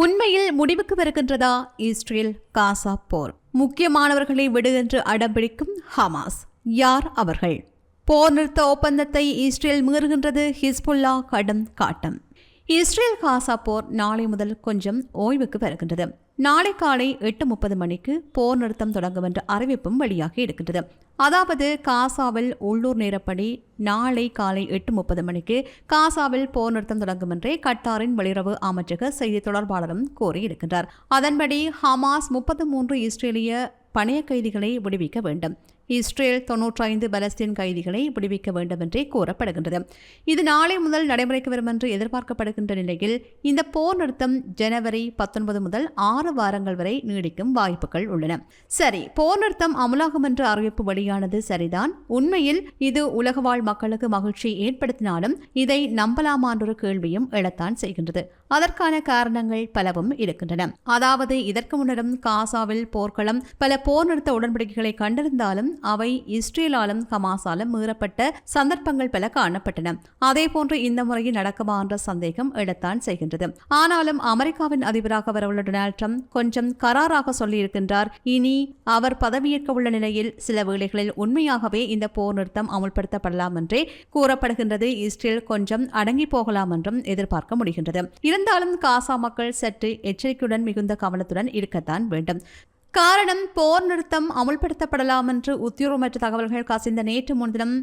உண்மையில் முடிவுக்கு வருகின்றதா Israel Gaza போர்? முக்கியமானவர்களை விடு என்று அடம்பிடிக்கும் ஹமாஸ். யார் அவர்கள்? போர் நிறுத்த ஒப்பந்தத்தை இஸ்ரேல் மீறுகின்றது ஹிஸ்புல்லா கடும் காட்டம். இஸ்ரேல் காசா போர் நாளை முதல் கொஞ்சம் ஓய்வுக்கு வருகின்றது. நாளை காலை எட்டு முப்பது மணிக்கு போர் நிறுத்தம் தொடங்கும் என்ற அறிவிப்பும் வெளியாகி இருக்கின்றது. அதாவது காசாவில் உள்ளூர் நேரப்படி நாளை காலை எட்டு முப்பது மணிக்கு காசாவில் போர் நிறுத்தம் தொடங்கும் என்றே கட்டாரின் வெளியுறவு அமைச்சக செய்தி தொடர்பாளரும் கூறியிருக்கின்றார். அதன்படி ஹமாஸ் முப்பத்து மூன்று இஸ்ரேலிய பணைய கைதிகளை விடுவிக்க வேண்டும். இஸ்ரேல் தொன்னூற்றைந்து பலஸ்தீன் கைதிகளை விடுவிக்க வேண்டும் என்றே கூறப்படுகின்றது. இது நாளை முதல் நடைமுறைக்கு வரும் என்று எதிர்பார்க்கப்படுகின்ற நிலையில் இந்த போர் நிறுத்தம் ஜனவரி பத்தொன்பது முதல் ஆறு வாரங்கள் வரை நீடிக்கும் வாய்ப்புகள் உள்ளன. சரி போர் நிறுத்தம் அமலாகும் என்ற அறிவிப்பு வெளியானது சரிதான். உண்மையில் இது உலக வாழ் மக்களுக்கு மகிழ்ச்சி ஏற்படுத்தினாலும் இதை நம்பலாமா என்ற கேள்வியும் எழத்தான் செய்கின்றது. அதற்கான காரணங்கள் பலவும் இருக்கின்றன. அதாவது இதற்கு முன்னரும் காசாவில் போர்க்களம் பல போர் நிறுத்த உடன்படிக்கைகளை கண்டிருந்தாலும் அவை இஸ்ரேலாலும் ஹமாஸாலும் மீறப்பட்ட சந்தர்ப்பங்கள் பல காணப்பட்டன. அதேபோன்று இந்த முறையில் நடக்குமா என்ற சந்தேகம் எழத்தான் செய்கின்றது. ஆனாலும் அமெரிக்காவின் அதிபராக வரவுள்ள டொனால்ட் ட்ரம்ப் கொஞ்சம் கராராக சொல்லியிருக்கின்றார். இனி அவர் பதவியேற்க உள்ள நிலையில் சில வேளைகளில் உண்மையாகவே இந்த போர் நிறுத்தம் அமுல்படுத்தப்படலாம் என்றே கூறப்படுகின்றது. இஸ்ரேல் கொஞ்சம் அடங்கி போகலாம் என்றும் எதிர்பார்க்க முடிகின்றது. இருந்தாலும் காசா மக்கள் சற்று எச்சரிக்கையுடன் மிகுந்த கவனத்துடன் இருக்கத்தான் வேண்டும். காரணம் போர் நிறுத்தம் அமுல்படுத்தப்படலாம் என்று உத்தியோகமற்ற தகவல்கள் கசிந்த நேற்று முன்தினம்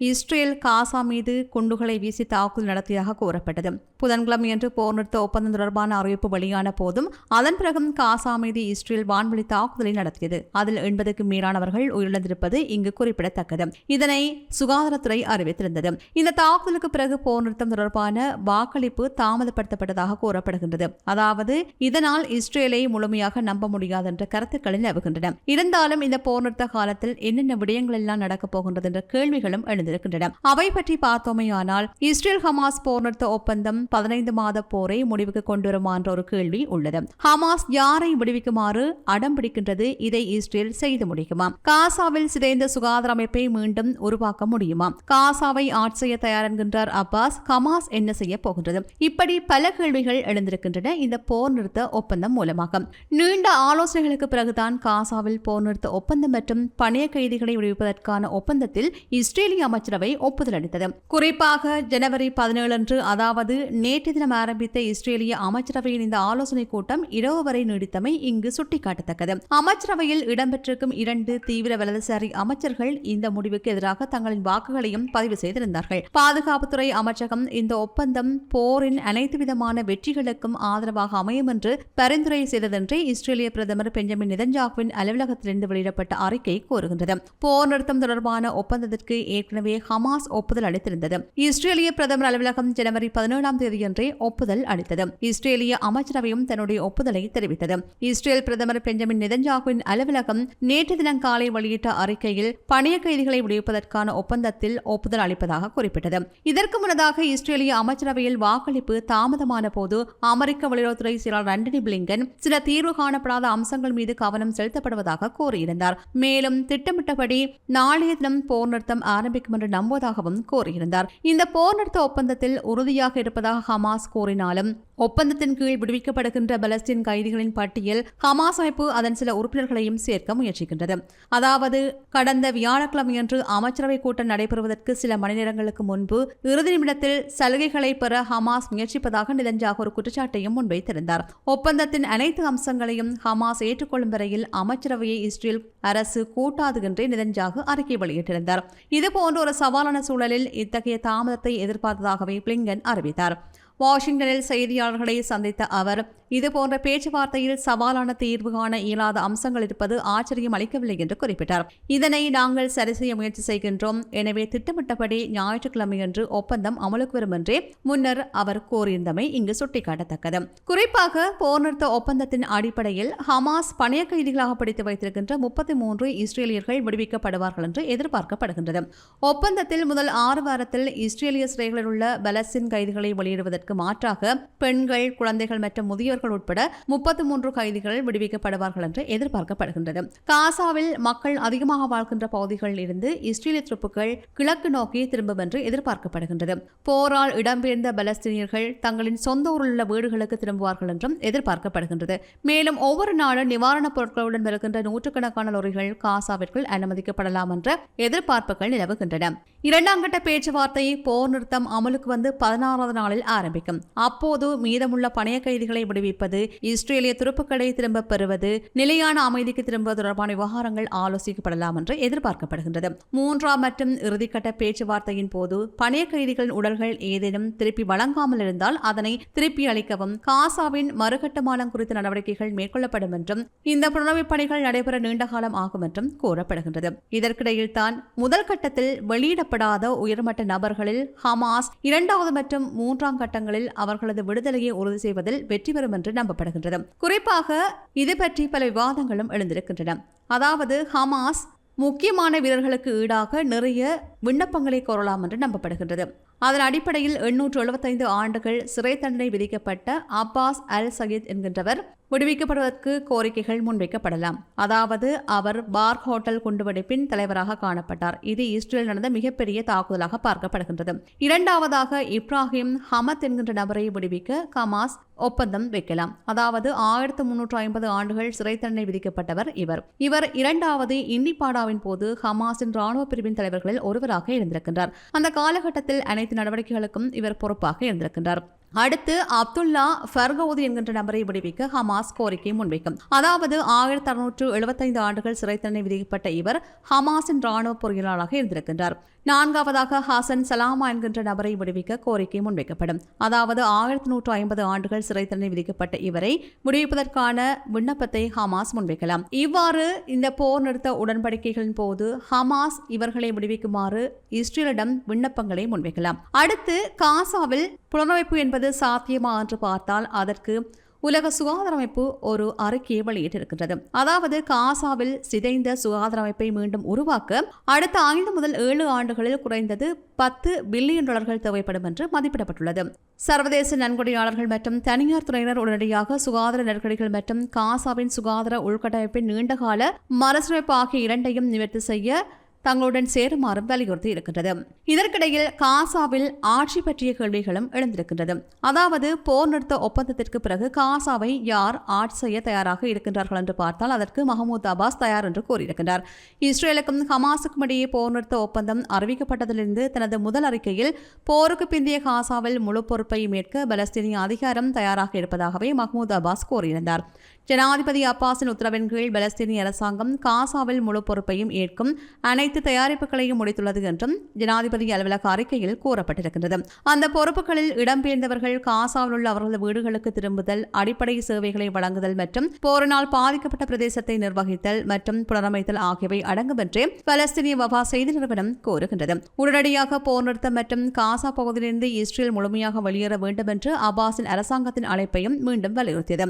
இஸ்ரேல் காசா மீது குண்டுகளை வீசி தாக்குதல் நடத்தியதாக கூறப்பட்டது. புதன்கிழமையன்று போர் நிறுத்த ஒப்பந்தம் தொடர்பான அறிவிப்பு வெளியான போதும் அதன் பிறகும் காசா மீது இஸ்ரேல் வான்வழி தாக்குதலை நடத்தியது. அதில் எண்பதுக்கு மீறானவர்கள் உயிரிழந்திருப்பது இங்கு குறிப்பிடத்தக்கது. இதனை சுகாதாரத்துறை அறிவித்திருந்தது. இந்த தாக்குதலுக்கு பிறகு போர் நிறுத்தம் தொடர்பான வாக்களிப்பு தாமதப்படுத்தப்பட்டதாக கூறப்படுகின்றது. அதாவது இதனால் இஸ்ரேலை முழுமையாக நம்ப முடியாது என்ற கருத்துக்கள் நிலவுகின்றன. இருந்தாலும் இந்த போர் நிறுத்த காலத்தில் என்னென்ன விடயங்கள் எல்லாம் நடக்கப் போகின்றது என்ற கேள்விகளும் எழுந்திருக்கின்றன அவை பற்றி பார்த்தோமேயானால் இஸ்ரேல் ஹமாஸ் போர் நிறுத்த ஒப்பந்தம் பதினைந்து மாத போரை முடிவுக்கு கொண்டு என்ற ஒரு கேள்வி உள்ளது. ஹமாஸ் யாரை விடுவிக்குமாறு அடம் பிடிக்கின்றது இதை இஸ்ரேல் செய்து முடிக்குமா? காசாவில் சிதைந்த சுகாதார அமைப்பை மீண்டும் உருவாக்க முடியுமா? காசாவை ஆட்சி செய்ய தயார் என்கின்றார் அப்பாஸ் ஹமாஸ் என்ன செய்ய போகின்றது? இப்படி பல கேள்விகள் எழுந்திருக்கின்றன இந்த போர் நிறுத்த ஒப்பந்தம் மூலமாக. நீண்ட ஆலோசனைகளுக்கு பிறகுதான் காசாவில் போர் நிறுத்த ஒப்பந்தம் மற்றும் பணைய கைதிகளை விடுவிப்பதற்கான ஒப்பந்தத்தில் இஸ்ரேலிய அமைச்சரவை ஒப்புதல் அளித்தது. குறிப்பாக ஜனவரி பதினேழு அன்று அதாவது நேற்று தினம் ஆரம்பித்த இஸ்ரேலிய அமைச்சரவையின் இந்த ஆலோசனைக் கூட்டம் இரவு வரை நீடித்தமை இங்கு சுட்டிக்காட்டத்தக்கது. அமைச்சரவையில் இடம்பெற்றிருக்கும் இரண்டு தீவிர வலதுசாரி அமைச்சர்கள் இந்த முடிவுக்கு எதிராக தங்களின் வாக்குகளையும் பதிவு செய்திருந்தார்கள். பாதுகாப்புத்துறை அமைச்சகம் இந்த ஒப்பந்தம் போரின் அனைத்து விதமான வெற்றிகளுக்கும் ஆதரவாக அமையும் என்று பரிந்துரை செய்ததென்றே இஸ்ரேலிய பிரதமர் பெஞ்சமின் நிதன்ஜாகுவின் அலுவலகத்திலிருந்து வெளியிடப்பட்ட அறிக்கை கூறுகின்றது. போர் நிறுத்தம் தொடர்பான ஒப்பந்தத்திற்கு ஏற்கனவே ஏற்கனவே ஹமாஸ் ஒப்புதல் அளித்திருந்தது. இஸ்ரேலிய பிரதமர் அலுவலகம் ஜனவரி பதினேழாம் தேதியன்றே ஒப்புதல் அளித்தது. இஸ்ரேலிய அமைச்சரவையும் தன்னுடைய ஒப்புதலை தெரிவித்தது. இஸ்ரேல் பிரதமர் பெஞ்சமின் நிதன்ஜாகுவின் அலுவலகம் நேற்று தினம் காலை வெளியிட்ட அறிக்கையில் பணிய கைதிகளை விடுவிப்பதற்கான ஒப்பந்தத்தில் ஒப்புதல் அளிப்பதாக குறிப்பிட்டது. இதற்கு முன்னதாக இஸ்ரேலிய அமைச்சரவையில் வாக்களிப்பு தாமதமான போது அமெரிக்க வெளியுறவுத்துறை செயலாளர் ஆண்டனி பிளிங்கன் சில தீர்வு காணப்படாத அம்சங்கள் மீது கவனம் செலுத்தப்படுவதாக கூறியிருந்தார். மேலும் திட்டமிட்டபடி நாளைய தினம் போர் நிறுத்தம் ஆரம்பிக்கும் என்று நம்புவதாகவும் கூறியிருந்தார். இந்த போர் நிறுத்த ஒப்பந்தத்தில் உறுதியாக இருப்பதாக ஹமாஸ் கூறினாலும் ஒப்பந்தத்தின் கீழ் விடுவிக்கப்படுகின்ற பலஸ்தீன் கைதிகளின் பட்டியல் ஹமாஸ் அமைப்பு அதன் சில உறுப்பினர்களையும் சேர்க்க முயற்சிக்கின்றது. அதாவது கடந்த வியாழக்கிழமையன்று அமைச்சரவை கூட்டம் நடைபெறுவதற்கு சில மணி நேரங்களுக்கு முன்பு இறுதி நிமிடத்தில் சலுகைகளை பெற ஹமாஸ் முயற்சிப்பதாக நிதஞ்சாக ஒரு குற்றச்சாட்டையும் முன்வைத்திருந்தார். ஒப்பந்தத்தின் அனைத்து அம்சங்களையும் ஹமாஸ் ஏற்றுக்கொள்ளும் வரையில் அமைச்சரவையை இஸ்ரேல் அரசு கூட்டாது என்றே நிதஞ்சாக அறிக்கை வெளியிட்டிருந்தார். இதுபோன்ற ஒரு சவாலான சூழலில் இத்தகைய தாமதத்தை எதிர்பார்த்ததாகவே பிளிங்கன் அறிவித்தார். வாஷிங்டனில் செய்தியாளர்களை சந்தித்த அவர் இதுபோன்ற பேச்சுவார்த்தையில் சவாலான தீர்வு காண இயலாத அம்சங்கள் இருப்பது ஆச்சரியம் அளிக்கவில்லை என்று குறிப்பிட்டார். இதனை நாங்கள் சரி செய்ய முயற்சி செய்கின்றோம். எனவே திட்டமிட்டபடி ஞாயிற்றுக்கிழமையன்று ஒப்பந்தம் அமலுக்கு வரும் என்றே முன்னர் அவர் கூறியிருந்தமை இங்கு சுட்டிக்காட்டத்தக்கது. குறிப்பாக போர் நிறுத்த ஒப்பந்தத்தின் அடிப்படையில் ஹமாஸ் பணைய கைதிகளாக பிடித்து வைத்திருக்கின்ற முப்பத்தி மூன்று இஸ்ரேலியர்கள் விடுவிக்கப்படுவார்கள் என்று எதிர்பார்க்கப்படுகின்றது. ஒப்பந்தத்தில் முதல் ஆறு வாரத்தில் இஸ்ரேலிய சிறைகளில் உள்ள பலஸ்தீன் கைதிகளை வெளியிடுவதற்கு இதற்கு மாற்றாக பெண்கள் குழந்தைகள் மற்றும் முதியோர்கள் உட்பட முப்பத்தி மூன்று கைதிகள் விடுவிக்கப்படுவார்கள் என்று எதிர்பார்க்கப்படுகின்றது. காசாவில் மக்கள் அதிகமாக வாழ்கின்ற பகுதிகளில் இருந்து இஸ்ரேலிய துருப்புகள் கிழக்கு நோக்கி திரும்பும் என்று எதிர்பார்க்கப்படுகின்றது. போரால் இடம்பெயர்ந்த பலஸ்தீனியர்கள் தங்களின் சொந்த ஊரில் உள்ள வீடுகளுக்கு திரும்புவார்கள் என்றும் எதிர்பார்க்கப்படுகின்றது. மேலும் ஒவ்வொரு நாளும் நிவாரணப் பொருட்களுடன் வருகின்ற நூற்றுக்கணக்கான லொரிகள் காசாவிற்குள் அனுமதிக்கப்படலாம் என்ற எதிர்பார்ப்புகள் நிலவுகின்றன. இரண்டாம் கட்ட பேச்சுவார்த்தை போர் நிறுத்தம் அமலுக்கு வந்து பதினாறாவது நாளில் ஆரம்பிக்கும். ஆரம்பிக்கும். அப்போது மீதமுள்ள பணைய கைதிகளை விடுவிப்பது இஸ்ரேலிய துருப்புக்களை திரும்ப பெறுவது நிலையான அமைதிக்கு திரும்ப தொடர்பான விவகாரங்கள் ஆலோசிக்கப்படலாம் என்று எதிர்பார்க்கப்படுகின்றது. மூன்றாம் மற்றும் இறுதிக்கட்ட பேச்சுவார்த்தையின் போது பணைய கைதிகளின் உடல்கள் ஏதேனும் திருப்பி வழங்காமல் இருந்தால் அதனை திருப்பி அளிக்கவும் காசாவின் மறுகட்டுமானம் குறித்த நடவடிக்கைகள் மேற்கொள்ளப்படும் என்றும் இந்த புனரமைப்பு பணிகள் நடைபெற நீண்ட காலம் ஆகும் என்றும் கூறப்படுகின்றது. இதற்கிடையில் தான் முதல் கட்டத்தில் வெளியிடப்படாத உயர்மட்ட நபர்களில் ஹமாஸ் இரண்டாவது மற்றும் மூன்றாம் கட்டங்கள் கட்டங்களில் அவர்களது விடுதலையை உறுதி செய்வதில் வெற்றி பெறும் என்று நம்பப்படுகின்றது. குறிப்பாக இது பற்றி பல விவாதங்களும் எழுந்திருக்கின்றன. அதாவது ஹமாஸ் முக்கியமான வீரர்களுக்கு ஈடாக நிறைய விண்ணப்பங்களை கோரலாம் என்று நம்பப்படுகின்றது. அதன் அடிப்படையில் எண்ணூற்று எழுபத்தைந்து ஆண்டுகள் சிறை தண்டனை விதிக்கப்பட்ட அப்பாஸ் அல் சயீத் என்கின்றவர் விடுவிக்கப்படுவதற்கு கோரிக்கைகள் முன்வைக்கப்படலாம். அதாவது அவர் பார் ஹோட்டல் குண்டுவெடிப்பின் தலைவராக காணப்பட்டார். இது இஸ்ரேல் நடந்த மிகப்பெரிய தாக்குதலாக பார்க்கப்படுகின்றது. இரண்டாவதாக இப்ராஹிம் ஹமத் என்கின்ற நபரை விடுவிக்க கமாஸ் ஒப்பந்தம் வைக்கலாம். அதாவது ஆயிரத்து முன்னூற்று ஐம்பது ஆண்டுகள் சிறை தண்டனை விதிக்கப்பட்டவர் இவர். இவர் இரண்டாவது இன்னிபாடாவின் போது ஹமாஸின் ராணுவ பிரிவின் தலைவர்களில் ஒருவராக இருந்திருக்கின்றார். அந்த காலகட்டத்தில் அனைத்து நடவடிக்கைகளுக்கும் இவர் பொறுப்பாக இருந்திருக்கின்றார். அடுத்து அப்துல்லா ஃபர்கவுதி என்கின்ற நபரை விடுவிக்க ஹமாஸ் கோரிக்கை முன்வைக்கும். அதாவது ஆயிரத்தி அறுநூற்று எழுபத்தைந்து ஆண்டுகள் சிறை தண்டனை விதிக்கப்பட்ட இவர் ஹமாஸின் ராணுவ பொறியாளராக இருந்திருக்கின்றார். நான்காவதாக ஹாசன் சலாமா என்கின்ற நபரை விடுவிக்க கோரிக்கை முன்வைக்கப்படும். அதாவது ஆயிரத்தி நூற்று ஐம்பது ஆண்டுகள் சிறை தண்டனை விதிக்கப்பட்ட இவரை விடுவிப்பதற்கான விண்ணப்பத்தை ஹமாஸ் முன்வைக்கலாம். இவ்வாறு இந்த போர் நிறுத்த உடன்படிக்கைகளின் போது ஹமாஸ் இவர்களை விடுவிக்குமாறு இஸ்ரேலிடம் விண்ணப்பங்களை முன்வைக்கலாம். அடுத்து காசாவில் புலனமைப்பு என்பது சாத்தியமா என்று பார்த்தால் அதற்கு உலக சுகாதார அமைப்பு ஒரு அறிக்கையை வெளியிட்டிருக்கின்றது. அதாவது காசாவில் சிதைந்த சுகாதார அமைப்பை மீண்டும் உருவாக்க அடுத்த ஐந்து முதல் ஏழு ஆண்டுகளில் குறைந்தது பத்து பில்லியன் டாலர்கள் தேவைப்படும் என்று மதிப்பிடப்பட்டுள்ளது. சர்வதேச நன்கொடையாளர்கள் மற்றும் தனியார் துறையினர் உடனடியாக சுகாதார நெருக்கடிகள் மற்றும் காசாவின் சுகாதார உள்கட்டமைப்பின் நீண்டகால மறுசமைப்பு ஆகிய இரண்டையும் நிவர்த்தி செய்ய தங்களுடன் சேருமாறும் வலியுறுத்தி இருக்கின்றது. இதற்கிடையில் காசாவில் ஆட்சி பற்றிய கேள்விகளும் எழுந்திருக்கின்றது. அதாவது போர் நிறுத்த ஒப்பந்தத்திற்கு பிறகு காசாவை யார் ஆட்சி செய்ய தயாராக இருக்கின்றார்கள் என்று பார்த்தால் அதற்கு மஹமூத் அபாஸ் தயார் என்று கூறியிருக்கின்றார். இஸ்ரேலுக்கும் ஹமாஸுக்கும் இடையே போர் நிறுத்த ஒப்பந்தம் அறிவிக்கப்பட்டதிலிருந்து தனது முதல் அறிக்கையில் போருக்கு பிந்தைய காசாவில் முழு பொறுப்பை மீட்க பலஸ்தீனிய அதிகாரம் தயாராக இருப்பதாகவே மஹமூத் அபாஸ் கூறியிருந்தார். ஜனாதிபதி அப்பாஸின் உத்தரவின் கீழ் பலஸ்தீனிய அரசாங்கம் காசாவில் முழு பொறுப்பையும் ஏற்கும் அனைத்து தயாரிப்புகளையும் முடித்துள்ளது என்றும் ஜனாதிபதி அலுவலக அறிக்கையில் கூறப்பட்டிருக்கின்றது. அந்த பொறுப்புகளில் இடம்பெயர்ந்தவர்கள் காசாவில் உள்ள அவர்களது வீடுகளுக்கு திரும்புதல் அடிப்படை சேவைகளை வழங்குதல் மற்றும் போரினால் பாதிக்கப்பட்ட பிரதேசத்தை நிர்வகித்தல் மற்றும் புனரமைத்தல் ஆகியவை அடங்கும் என்று பலஸ்தீனிய வபா செய்தி நிறுவனம் கூறுகின்றது. உடனடியாக போர் நிறுத்தம் மற்றும் காசா பகுதியிலிருந்து இஸ்ரேல் முழுமையாக வெளியேற வேண்டும் என்று அபாஸின் அரசாங்கத்தின் அழைப்பையும் மீண்டும் வலியுறுத்தியது.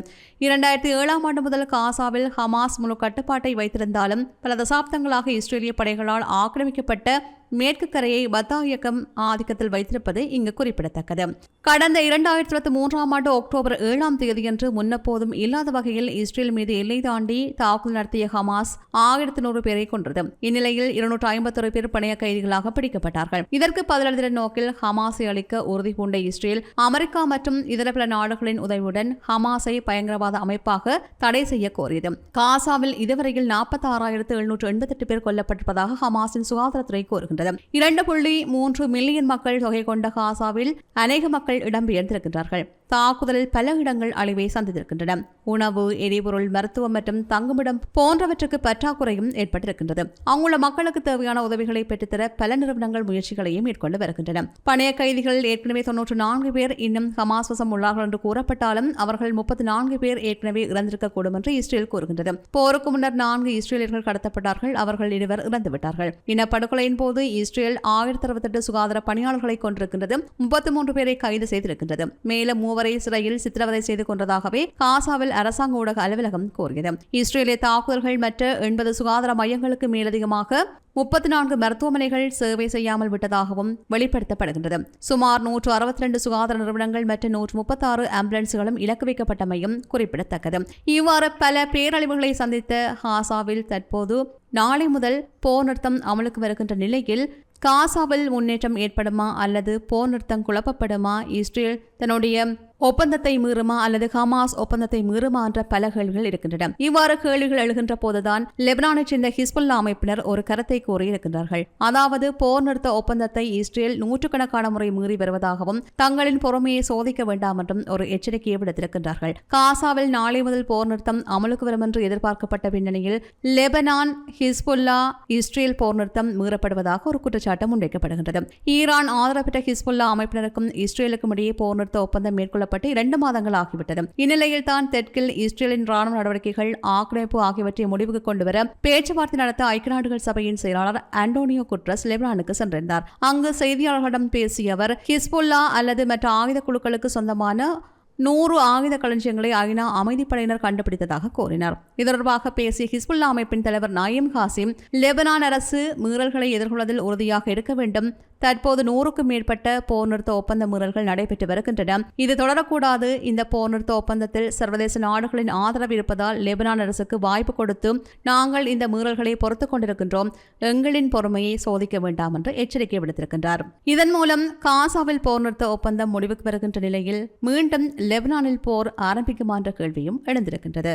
இரண்டாயிரத்தி ஏழாம் ஆண்டு முதல் காசாவில் ஹமாஸ் முழு கட்டுப்பாட்டை வைத்திருந்தாலும் பல தசாப்தங்களாக இஸ்ரேலிய படைகள் படைகளால் ஆக்கிரமிக்கப்பட்ட மேற்கு கரையை பத்தா இயக்கம் ஆதிக்கத்தில் வைத்திருப்பது இங்கு குறிப்பிடத்தக்கது. கடந்த இரண்டாயிரத்தி இருபத்தி மூன்றாம் ஆண்டு அக்டோபர் ஏழாம் தேதியன்று முன்னப்போதும் இல்லாத வகையில் இஸ்ரேல் மீது எல்லை தாண்டி தாக்குதல் நடத்திய ஹமாஸ் ஆயிரத்தி நூறு பேரை கொன்றது. இந்நிலையில் இருநூற்று ஐம்பத்தொரு பேர் பணைய கைதிகளாக பிடிக்கப்பட்டார்கள். இதற்கு பதிலளித்த நோக்கில் ஹமாஸை அளிக்க உறுதி பூண்ட இஸ்ரேல் அமெரிக்கா மற்றும் இதர பல நாடுகளின் உதவியுடன் ஹமாஸை பயங்கரவாத அமைப்பாக தடை செய்ய கோரியது. காசாவில் இதுவரையில் நாற்பத்தி ஆறாயிரத்து எழுநூற்று எண்பத்தெட்டு பேர் கொல்லப்பட்டிருப்பதாக ஹமாஸின் சுகாதாரத்துறை வருகின்றது இரண்டு புள்ளி மூன்று மில்லியன் மக்கள் தொகை கொண்ட காசாவில் அநேக மக்கள் இடம்பெயர்ந்திருக்கின்றார்கள் தாக்குதலில் பல இடங்கள் அழிவை சந்தித்திருக்கின்றன. உணவு எரிபொருள் மருத்துவம் மற்றும் தங்குமிடம் போன்றவற்றுக்கு பற்றாக்குறையும் ஏற்பட்டிருக்கின்றது. அங்குள்ள மக்களுக்கு தேவையான உதவிகளை பெற்றுத்தர பல நிறுவனங்கள் முயற்சிகளையும் மேற்கொண்டு வருகின்றன. பணைய கைதிகள் ஏற்கனவே தொன்னூற்று நான்கு பேர் இன்னும் ஹமாஸ்வசம் உள்ளார்கள் என்று கூறப்பட்டாலும் அவர்கள் முப்பத்தி நான்கு பேர் ஏற்கனவே இறந்திருக்கக்கூடும் என்று இஸ்ரேல் கூறுகின்றது. போருக்கு முன்னர் நான்கு இஸ்ரேலியர்கள் கடத்தப்பட்டார்கள். அவர்கள் இருவர் இறந்துவிட்டார்கள். இனப்படுகொலையின் போது இஸ்ரேல் ஆயிரத்தி அறுபத்தெட்டு சுகாதார பணியாளர்களை கொண்டிருக்கின்றது. முப்பத்தி மூன்று பேரை கைது செய்திருக்கின்றது. மேலும் மூவரை சிறையில் சித்திரவதை செய்து கொண்டதாகவே காசாவில் அரசாங்க ஊடக அலுவலகம் கூறியது. இஸ்ரேலிய தாக்குதல்கள் மற்ற எண்பது சுகாதார மையங்களுக்கு மேலதிகமாக முப்பத்தி நான்கு மருத்துவமனைகள் சேவை செய்யாமல் விட்டதாகவும் வெளிப்படுத்தப்படுகின்றது. சுமார் நூற்று அறுபத்தி ரெண்டு சுகாதார நிறுவனங்கள் மற்றும் நூற்று முப்பத்தாறு ஆம்புலன்ஸ்களும் இலக்கு வைக்கப்பட்டமையும் குறிப்பிடத்தக்கது. இவ்வாறு பல பேரழிவுகளை சந்தித்த ஹாசாவில் தற்போது நாளை முதல் போர் நிறுத்தம் அமலுக்கு வருகின்ற நிலையில் காசாவில் முன்னேற்றம் ஏற்படுமா அல்லது போர் நிறுத்தம் குழப்பப்படுமா? இஸ்ரேல் தன்னுடைய ஒப்பந்தத்தை மீறுமா அல்லது ஹமாஸ் ஒப்பந்தத்தை மீறுமா என்ற பல கேள்விகள் இருக்கின்றன. இவ்வாறு கேள்விகள் எழுகின்ற போதுதான் லெபனானைச் சேர்ந்த ஹிஸ்புல்லா அமைப்பினர் ஒரு கருத்தை கூறியிருக்கின்றார்கள் அதாவது போர் நிறுத்த ஒப்பந்தத்தை இஸ்ரேல் நூற்றுக்கணக்கான முறை மீறி வருவதாகவும் தங்களின் பொறுமையை சோதிக்க வேண்டாம் என்றும் ஒரு எச்சரிக்கையை விடுத்திருக்கின்றார்கள். காசாவில் நாளை முதல் போர் நிறுத்தம் அமலுக்கு வரும் என்று எதிர்பார்க்கப்பட்ட பின்னணியில் லெபனான் ஹிஸ்புல்லா இஸ்ரேல் போர் நிறுத்தம் மீறப்படுவதாக ஒரு குற்றச்சாட்டு முன்வைக்கப்படுகின்றது. ஈரான் ஆதரவு பெற்ற ஹிஸ்புல்லா அமைப்பினருக்கும் இஸ்ரேலுக்கும் இடையே போர் போக்குவரத்து ஒப்பந்தம் மேற்கொள்ளப்பட்டு இரண்டு மாதங்கள் ஆகிவிட்டது. இந்நிலையில் தான் தெற்கில் இஸ்ரேலின் ராணுவ நடவடிக்கைகள் ஆக்கிரமிப்பு ஆகியவற்றை முடிவுக்கு கொண்டுவர பேச்சுவார்த்தை நடத்த ஐக்கிய நாடுகள் சபையின் செயலாளர் ஆண்டோனியோ குட்ரஸ் லெபனானுக்கு சென்றிருந்தார். அங்கு செய்தியாளர்களிடம் பேசிய அவர் ஹிஸ்புல்லா அல்லது மற்ற ஆயுத குழுக்களுக்கு சொந்தமான நூறு ஆயுத களஞ்சியங்களை ஐநா அமைதிப்படையினர் கண்டுபிடித்ததாக கூறினார். இது தொடர்பாக பேசிய ஹிஸ்புல்லா அமைப்பின் தலைவர் நாயிம் காசிம் லெபனான் அரசு மீறல்களை எதிர்கொள்வதில் உறுதியாக இருக்க வேண்டும் தற்போது நூறுக்கும் மேற்பட்ட போர் நிறுத்த ஒப்பந்த மீறல்கள் நடைபெற்று வருகின்றன. இது தொடரக்கூடாது. இந்த போர் நிறுத்த ஒப்பந்தத்தில் சர்வதேச நாடுகளின் ஆதரவு இருப்பதால் லெபனான் அரசுக்கு வாய்ப்பு கொடுத்து நாங்கள் இந்த மீறல்களை பொறுத்துக் கொண்டிருக்கின்றோம். எங்களின் பொறுமையை சோதிக்க வேண்டாம் என்று எச்சரிக்கை விடுத்திருக்கின்றார். இதன் மூலம் காசாவில் போர் நிறுத்த ஒப்பந்தம் முடிவுக்கு வருகின்ற நிலையில் மீண்டும் லெபனானில் போர் ஆரம்பிக்குமா என்ற கேள்வியும் எழுந்திருக்கின்றது.